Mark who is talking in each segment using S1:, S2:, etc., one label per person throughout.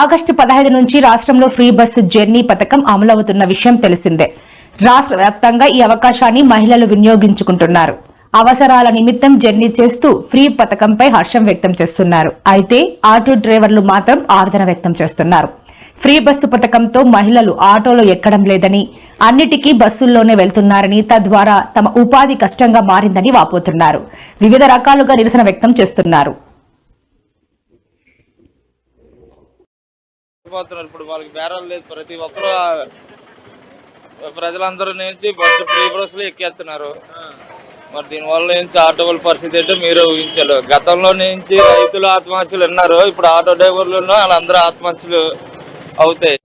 S1: August పదహైదు నుంచి రాష్ట్రంలో ఫ్రీ బస్సు జర్నీ పథకం అమలవుతున్న విషయం తెలిసిందే. రాష్ట్ర వ్యాప్తంగా ఈ అవకాశాన్ని మహిళలు వినియోగించుకుంటున్నారు. అవసరాల నిమిత్తం జర్నీ చేస్తూ ఫ్రీ పథకంపై హర్షం వ్యక్తం చేస్తున్నారు. అయితే ఆటో డ్రైవర్లు మాత్రం ఆవేదన వ్యక్తం చేస్తున్నారు. ఫ్రీ బస్సు పథకంతో మహిళలు ఆటోలో ఎక్కడం లేదని అన్నిటికీ బస్సుల్లోనే వెళ్తున్నారని తద్వారా తమ ఉపాధి కష్టంగా మారిందని వాపోతున్నారు. వివిధ రకాలుగా నిరసన వ్యక్తం చేస్తున్నారు.
S2: పోతున్నారు ఇప్పుడు వాళ్ళకి బేరాలు లేదు. ప్రతి ఒక్కరు ప్రజలందరూ నుంచి బస్సు ఫ్రీ బస్సులు ఎక్కేస్తున్నారు. మరి దీనివల్ల నుంచి ఆటో వాళ్ళ పరిస్థితి ఏంటో మీరు ఊహించారు గతంలో నుంచి రైతులు ఆత్మహత్యలు ఉన్నారు ఇప్పుడు ఆటో డ్రైవర్లు వాళ్ళందరూ ఆత్మహత్యలు అవుతాయి.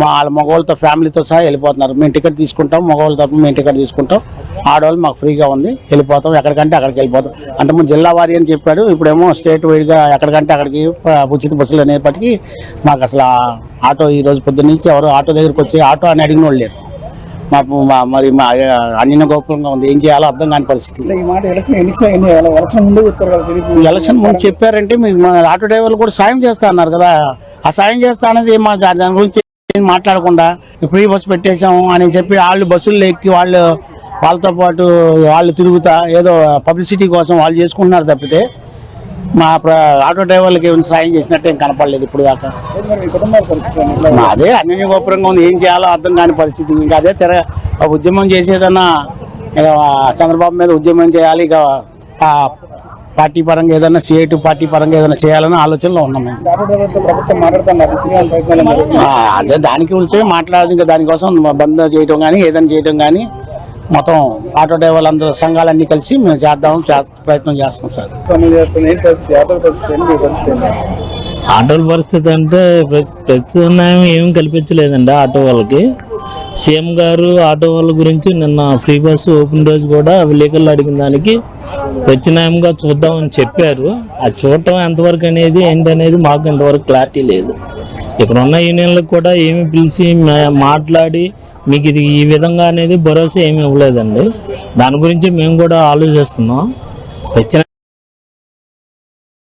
S3: మా వాళ్ళ మగవాళ్ళతో ఫ్యామిలీతో సహా వెళ్ళిపోతున్నారు. మేము టికెట్ తీసుకుంటాం. మగవాళ్ళు తప్ప మేము టికెట్ తీసుకుంటాం. ఆడవాళ్ళు మాకు ఫ్రీగా ఉంది వెళ్ళిపోతాం. ఎక్కడికంటే అక్కడికి వెళ్ళిపోతాం. అంతకుముందు జిల్లా వారి అని చెప్పాడు ఇప్పుడేమో స్టేట్ వైడ్గా ఎక్కడికంటే అక్కడికి ఉచిత బస్సులు అనేప్పటికీ మాకు అసలు ఆటో ఈ రోజు పొద్దున్న నుంచి ఎవరు ఆటో దగ్గరికి వచ్చి ఆటో అని అడిగిన వాళ్ళు లేరు. మాకు మా- మరి మా అన్య గోపురంగా ఉంది. ఏం చేయాలో అర్థం కాని పరిస్థితి.
S4: ఎలక్షన్ ముందు
S3: చెప్పారంటే మీకు మన ఆటో డ్రైవర్లు కూడా సాయం చేస్తా అన్నారు కదా. ఆ సాయం చేస్తా అనేది మా దాని గురించి మాట్లాడకుండా ఫ్రీ బస్సు పెట్టేశాం అని చెప్పి వాళ్ళు బస్సుల్లో ఎక్కి వాళ్ళు వాళ్ళతో పాటు వాళ్ళు తిరుగుతా ఏదో పబ్లిసిటీ కోసం వాళ్ళు చేసుకుంటున్నారు తప్పితే మా ప్ర- ఆటో డ్రైవర్లకి ఏమైనా సాయం చేసినట్టు ఏం కనపడలేదు ఇప్పుడు దాకా.
S4: మా
S3: అదే అన్య గోపురంగా ఉంది ఏం చేయాలో అర్థం కాని పరిస్థితి. ఇంకా అదే తెర ఉద్యమం చేసేదన్నా ఇక చంద్రబాబు మీద ఉద్యమం చేయాలి ఇక పార్టీ పరంగా ఏదైనా సిఐటి పార్టీ పరంగా ఏదైనా చేయాలని ఆలోచనలో ఉన్నాం మేము. అదే దానికి వెళ్తే మాట్లాడదు ఇంకా దానికోసం బంద్ చేయటం కానీ ఏదైనా చేయటం కానీ మొత్తం ఆటో డ్రైవర్లు అందరూ సంఘాలన్నీ కలిసి మేము చేద్దాం ప్రయత్నం చేస్తాం సార్?
S5: ఆటోల పరిస్థితి? అంటే ప్ర- ప్రత్యామ్నాయం ఏం కల్పించలేదండి ఆటో వాళ్ళకి. సీఎం గారు ఆటో వాళ్ళ గురించి నిన్న ఫ్రీ బస్ ఓపెన్ రోజు కూడా విలేకరులు అడిగిన దానికి ప్రత్యామ్నాయంగా చూద్దామని చెప్పారు. అది చూడటం ఎంతవరకు అనేది ఏంటనేది మాకు ఇంతవరకు క్లారిటీ లేదు. ఇక్కడ ఉన్న యూనియన్లకు కూడా ఏమి పిలిచి మా- మాట్లాడి మీకు ఇది ఈ విధంగా అనేది భరోసా ఏమి ఇవ్వలేదండి. దాని గురించి మేము కూడా ఆలోచిస్తున్నాం. వచ్చిన